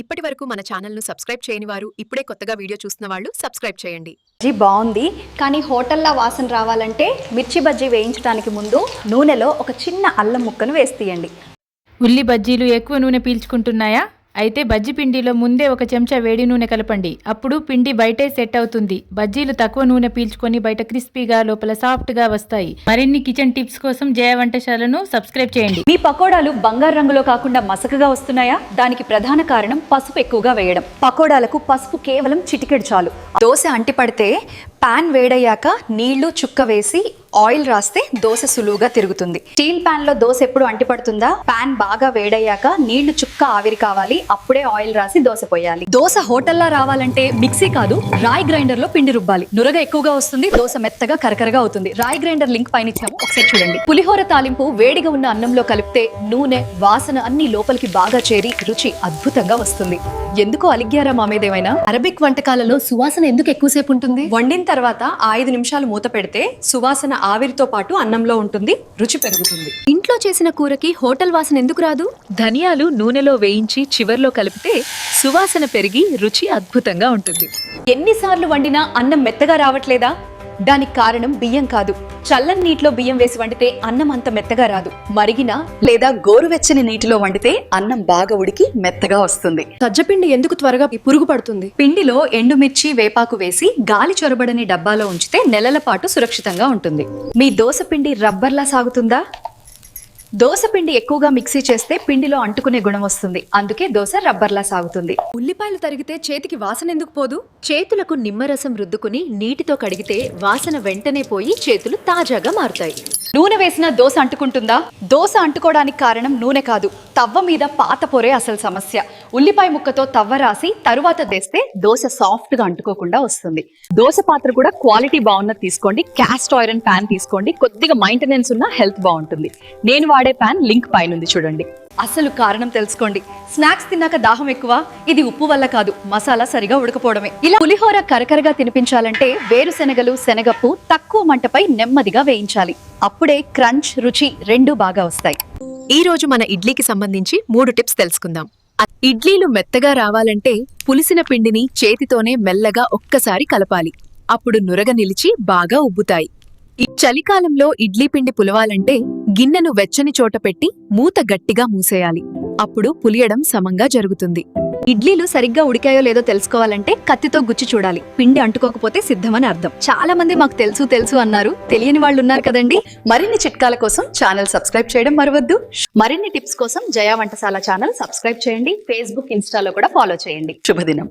ఇప్పటి వరకు మన ఛానల్ను సబ్స్క్రైబ్ చేయని వారు ఇప్పుడే కొత్తగా వీడియో చూస్తున్న వాళ్ళు సబ్స్క్రైబ్ చేయండి. బజ్జీ బాగుంది కానీ హోటల్లో వాసన రావాలంటే మిర్చి బజ్జీ వేయించడానికి ముందు నూనెలో ఒక చిన్న అల్లం ముక్కను వేసి తీయండి. ఉల్లి బజ్జీలు ఎక్కువ నూనె పీల్చుకుంటున్నాయా? అయితే బజ్జీ పిండిలో ముందే ఒక చెంచా వేడి నూనె కలపండి. అప్పుడు పిండి బయటే సెట్ అవుతుంది. బజ్జీలు తక్కువ నూనె పీల్చుకొని బయట క్రిస్పీగా లోపల సాఫ్ట్గా వస్తాయి. మరిన్ని కిచెన్ టిప్స్ కోసం జయ వంటశాలను సబ్స్క్రైబ్ చేయండి. మీ పకోడాలు బంగారు రంగులో కాకుండా మసకగా వస్తున్నాయా? దానికి ప్రధాన కారణం పసుపు ఎక్కువగా వేయడం. పకోడాలకు పసుపు కేవలం చిటికెడు చాలు. దోశ అంటిపడితే పాన్ వేడయ్యాక నీళ్ళు చుక్క వేసి ఆయిల్ రాస్తే దోశ సులువుగా తిరుగుతుంది. స్టీల్ ప్యాన్లో దోశ ఎప్పుడు అంటిపడుతుందా? పాన్ బాగా వేడయ్యాక నీళ్ళు చుక్క ఆవిరి కావాలి. అప్పుడే ఆయిల్ రాసి దోశ పోయాలి. దోశ హోటల్లా రావాలంటే మిక్సీ కాదు రాయి గ్రైండర్లో పిండి రుబ్బాలి. నురగ ఎక్కువగా వస్తుంది దోశ మెత్తగా కరకరగా అవుతుంది. రాయి గ్రైండర్ లింక్ పైన ఇచ్చాము ఒకసారి చూడండి. పులిహోర తాలింపు వేడిగా ఉన్న అన్నంలో కలిపితే నూనె వాసన అన్ని లోపలికి బాగా చేరి రుచి అద్భుతంగా వస్తుంది. ఎందుకో అలిగ్యారా మామేదేమైనా అరబిక్ వంటకాలలో సువాసన ఎందుకు ఎక్కువసేపు ఉంటుంది? వండిన తర్వాత ఐదు నిమిషాలు మూత పెడితే సువాసన ఆవిరితో పాటు అన్నంలో ఉంటుంది రుచి పెరుగుతుంది. ఇంట్లో చేసిన కూరకి హోటల్ వాసన ఎందుకు రాదు? ధనియాలు నూనెలో వేయించి చివర్లో కలిపితే సువాసన పెరిగి రుచి అద్భుతంగా ఉంటుంది. ఎన్నిసార్లు వండినా అన్నం మెత్తగా రావట్లేదా? దానికి కారణం బియ్యం కాదు. చల్లని నీటిలో బియ్యం వేసి వండితే అన్నం అంత మెత్తగా రాదు. మరిగిన లేదా గోరువెచ్చని నీటిలో వండితే అన్నం బాగా ఉడికి మెత్తగా వస్తుంది. సజ్జపిండి ఎందుకు త్వరగా పురుగు పడుతుంది? పిండిలో ఎండుమిర్చి వేపాకు వేసి గాలి చొరబడని డబ్బాలో ఉంచితే నెలల పాటు సురక్షితంగా ఉంటుంది. మీ దోశ పిండి రబ్బర్లా సాగుతుందా? దోశ పిండి ఎక్కువగా మిక్సీ చేస్తే పిండిలో అంటుకునే గుణం వస్తుంది. అందుకే దోశ రబ్బర్లా సాగుతుంది. ఉల్లిపాయలు తరిగితే చేతికి వాసన ఎందుకు పోదు? చేతులకు నిమ్మరసం రుద్దుకుని నీటితో కడిగితే వాసన వెంటనే పోయి చేతులు తాజాగా మారుతాయి. నూనె వేసిన దోశ అంటుకుంటుందా? దోశ అంటుకోవడానికి కారణం నూనె కాదు. తవ్వ మీద పాత పొరే అసలు సమస్య. ఉల్లిపాయ ముక్కతో తవ్వ రాసి తరువాత తెస్తే దోశ సాఫ్ట్గా అంటుకోకుండా వస్తుంది. దోశ పాత్ర కూడా క్వాలిటీ బాగున్నది తీసుకోండి. క్యాస్ట్ ఐరన్ ప్యాన్ తీసుకోండి. కొద్దిగా మెయింటెనెన్స్ ఉన్న హెల్త్ బాగుంటుంది. నేను వాడే ప్యాన్ లింక్ పైన ఉంది చూడండి. అసలు కారణం తెలుసుకోండి. స్నాక్స్ తిన్నాక దాహం ఎక్కువ ఇది ఉప్పు వల్ల కాదు. మసాలా సరిగా ఉడకపోవడమే. ఇలా పులిహోర కరకరగా తినిపించాలంటే వేరుశెనగలు శనగప్పు తక్కువ మంటపై నెమ్మదిగా వేయించాలి. అప్పుడే క్రంచ్ రుచి రెండు బాగా వస్తాయి. ఈ రోజు మన ఇడ్లీకి సంబంధించి మూడు టిప్స్ తెలుసుకుందాం. ఇడ్లీలు మెత్తగా రావాలంటే పులిసిన పిండిని చేతితోనే మెల్లగా ఒక్కసారి కలపాలి. అప్పుడు నురగ నిలిచి బాగా ఉబ్బుతాయి. చలికాలంలో ఇడ్లీ పిండి పులవాలంటే గిన్నెను వెచ్చని చోట పెట్టి మూత గట్టిగా మూసేయాలి. అప్పుడు పులియడం సమంగా జరుగుతుంది. ఇడ్లీలు సరిగ్గా ఉడికాయో లేదో తెలుసుకోవాలంటే కత్తితో గుచ్చి చూడాలి. పిండి అంటుకోకపోతే సిద్ధమని అర్థం. చాలా మంది మాకు తెలుసు తెలుసు అన్నారు. తెలియని వాళ్ళు ఉన్నారు కదండి. మరిన్ని చిట్కాల కోసం ఛానల్ సబ్స్క్రైబ్ చేయడం మరవద్దు. మరిన్ని టిప్స్ కోసం జయా వంటశాల ఛానల్ సబ్స్క్రైబ్ చేయండి. ఫేస్బుక్ ఇన్స్టాలో కూడా ఫాలో చేయండి. శుభదినం.